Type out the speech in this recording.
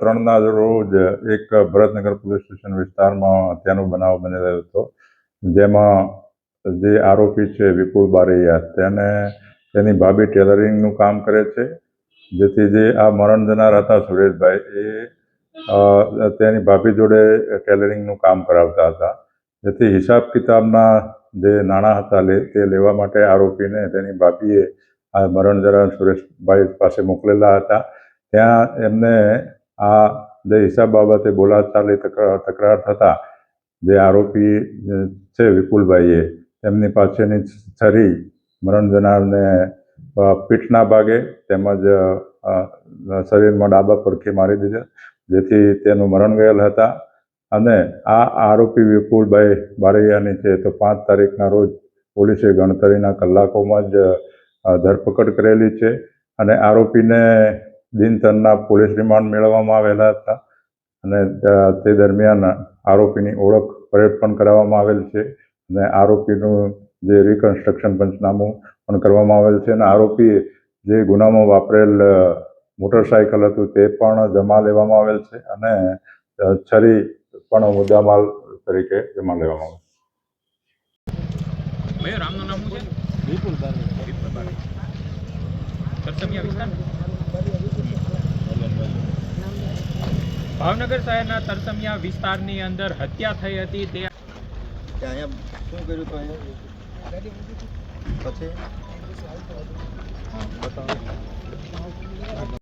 ત્રણના રોજ એક ભરતનગર પોલીસ સ્ટેશન વિસ્તારમાં હત્યાનો બનાવ બનેલો હતો. જેમાં જે આરોપી છે વિપુલ બારૈયા, તેને તેની ભાભી ટેલરિંગનું કામ કરે છે. જેથી જે આ મરણ જનાર હતા સુરેશભાઈ, એ તેની ભાભી જોડે ટેલરિંગનું કામ કરાવતા હતા. જેથી હિસાબ કિતાબના જે નાણાં હતા તે લેવા માટે આરોપીને તેની ભાભીએ આ મરણ જરા સુરેશભાઈ પાસે મોકલેલા હતા. ત્યાં એમને આ જે હિસાબ બાબતે બોલાચાલી તકરાર થતાં જે આરોપી છે વિપુલભાઈએ એમની પાસેની છરી મરણ જનારને પીઠના ભાગે તેમજ શરીરમાં ડાબા પરખી મારી દીધા, જેથી તેનું મરણ ગયેલ હતા. અને આ આરોપી વિપુલભાઈ બારૈયાની છે તો પાંચ તારીખના રોજ પોલીસે ગણતરીના કલાકોમાં જ ધરપકડ કરેલી છે. અને આરોપીને દિનતરના પોલીસ રિમાન્ડ મેળવવામાં આવેલા હતા અને તે દરમિયાન આરોપીની ઓળખ પરેડ પણ કરાવવામાં આવેલ છે અને આરોપીનું જે રિકન્સ્ટ્રક્શન પંચનામું પણ કરવામાં આવેલ છે અને આરોપીએ જે ગુનામાં વાપરેલ મોટરસાયકલ હતું તે પણ જમા લેવામાં આવેલ છે અને છરી પણ મુદ્દામાલ તરીકે જમા લેવામાં આવેલ છે. રામનું નામ છે? ભાવનગર શહેરના તરસમિયા વિસ્તારની અંદર હત્યા થઈ હતી. તે અહીંયા શું કર્યું હતું અહીંયા? પછી?